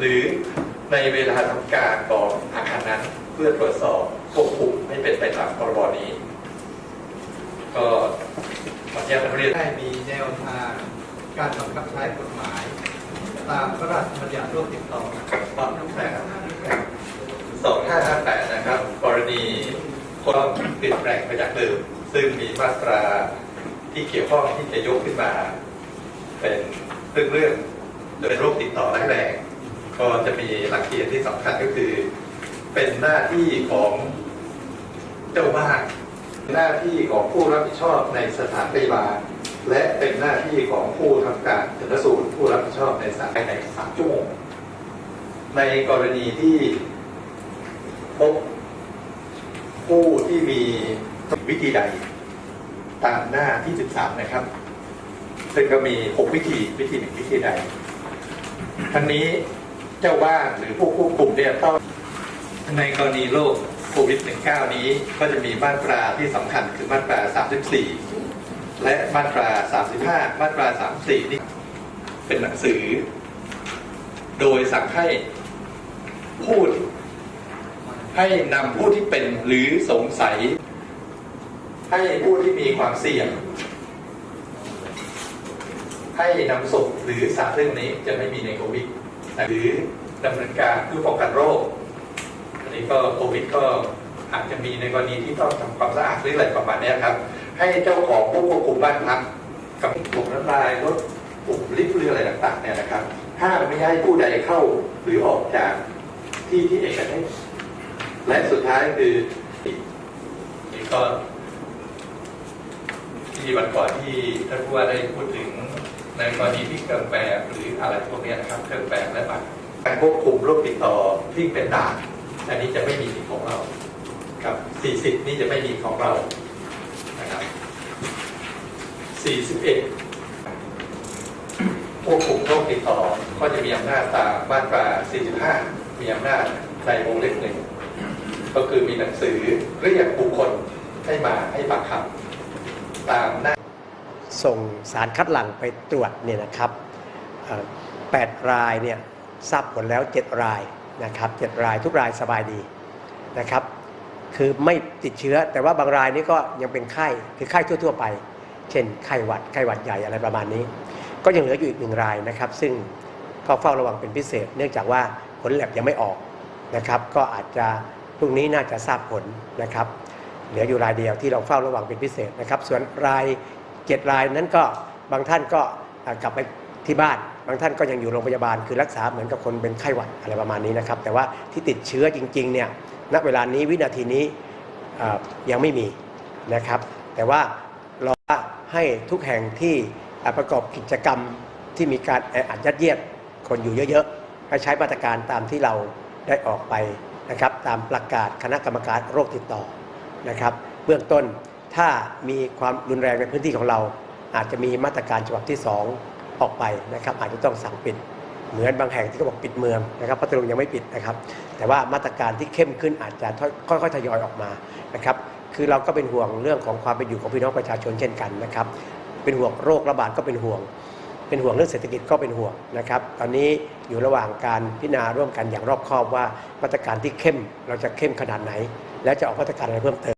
หรือในเวลาทำการของอาคารนั้นเพื่อตรวจสอบควบคุมให้เป็นไปตามพรบนี้ ก็ขออนุญาตเรียนได้มีแนวทางการบังคับใช้กฎหมาย ตามพระราชบัญญัติโรคติดต่อตอนทั้งแปดสองห้าห้าแปดนะครับ กรณีคนเปลี่ยนแปลงไปจากเดิมซึ่งมีมาตราที่เกี่ยวข้องที่จะยกขึ้นมา เป็นเรื่องเรื่องๆเป็นโรคติดต่อร้ายแรง ก็จะมีหลักเกณฑ์ที่สำคัญก็คือ เป็นหน้าที่ของเจ้าบ้านหน้าที่ของผู้รับผิดชอบในสถานพยาบาลและเป็นหน้าที่ของผู้ทำการชนสูตรผู้รับผิดชอบในสายในสามชั่วโมงในกรณีที่พบผู้ที่มีวิธีใดตามหน้าที่ 13 นะครับ ซึ่งก็มี 6 วิธี วิธีหนึ่งวิธีใด ทั้งนี้ เจ้าบ้านหรือผู้ควบคุมเนี่ยต้องในกรณีโรคโควิด -19 นี้ก็จะมีมาตราที่สำคัญคือมาตรา 34 และมาตรา 35 มาตรา 34 นี่เป็นหนังสือ โดยสั่งให้พูดให้นำผู้ที่เป็นหรือสงสัย ให้ผู้ที่มีความเสี่ยง ให้นำศพหรือสารเรื่องนี้จะไม่มีในโควิดหรือ ดำเนินการเพื่อป้องกันโรคอันนี้ก็โควิดก็อาจจะมีในกรณีที่ต้องทำความสะอาดหรืออะไรประมาณนี้ครับ ให้เจ้าของผู้ควบคุมบ้านพักกับปุ่มน้ำลายรถปุ่มลิฟต์หรืออะไรต่างๆเนี่ยนะครับห้ามไม่ให้ผู้ใดเข้าหรือออกจากที่ที่เอกชนและสุดท้ายคือนี่ก็ที่วันก่อนที่ท่านผู้ว่าได้พูดถึงในกรณีที่เครื่องแบบหรืออะไรพวกนี้นะครับเครื่องแบบและบัตร การควบคุมโรคติดต่อที่เป็นด่านอันนี้จะไม่มีของเราครับ 40 นี่จะไม่มีของเรานะครับ41ควบคุมโรคติดต่อก็จะมีอำนาจตามมาตรา 45 มีอำนาจในวงเล็บหนึ่งก็คือมีหนังสือเรียกบุคคลให้มาให้ปากคำตามหน้า ส่งสารคัดหลั่งไปตรวจเนี่ยนะครับเอ่อแปดรายเนี่ย ทราบผลแล้ว 7 รายนะครับเจ็ดรายทุกรายสบายดีนะครับคือไม่ติดเชื้อ แต่ว่าบางรายนี่ก็ยังเป็นไข้คือไข้ทั่ว ๆ ไป เช่นไข้หวัดไข้หวัดใหญ่อะไรประมาณนี้ ก็ยังเหลืออยู่อีกหนึ่งรายนะครับ ซึ่งก็เฝ้าระวังเป็นพิเศษ เนื่องจากว่าผลแลบยังไม่ออกนะครับ ก็อาจจะพรุ่งนี้น่าจะทราบผลนะครับ เหลืออยู่รายเดียวที่เราเฝ้าระวังเป็นพิเศษนะครับ ส่วนรายเจ็ดรายนั้นก็บางท่านก็กลับไปที่บ้าน บางท่านก็ยังอยู่โรงพยาบาลคือรักษาเหมือนกับคนเป็นไข้หวัดอะไรประมาณนี้นะครับ แต่ว่าที่ติดเชื้อจริงๆเนี่ยณเวลานี้วินาทีนี้ยังไม่มีนะครับ แต่ว่ารอว่าให้ทุกแห่งที่ประกอบกิจกรรมที่มีการแออัดยัดเยียดคนอยู่เยอะๆให้ใช้มาตรการตามที่เราได้ออกไปนะครับตามประกาศคณะกรรมการโรคติดต่อนะครับ เบื้องต้นถ้ามีความรุนแรงในพื้นที่ของเรา อาจจะมีมาตรการฉบับที่ 2 ออกไปนะครับอาจจะต้องสั่งปิด เหมือนบางแห่งที่เขาบอกปิดเมืองนะครับพัทลุงยังไม่ปิดนะครับ แต่ว่ามาตรการที่เข้มขึ้นอาจจะค่อยๆทยอยออกมานะครับคือเราก็เป็นห่วงเรื่องของความเป็นอยู่ของพี่น้องประชาชนเช่นกันนะครับเป็นห่วงโรคระบาดก็เป็นห่วง เป็นห่วงเรื่องเศรษฐกิจก็เป็นห่วงนะครับ ตอนนี้อยู่ระหว่างการพิจารณาร่วมกันอย่างรอบคอบว่ามาตรการที่เข้มเราจะเข้มขนาดไหน และจะออกมาตรการอะไรเพิ่มเติม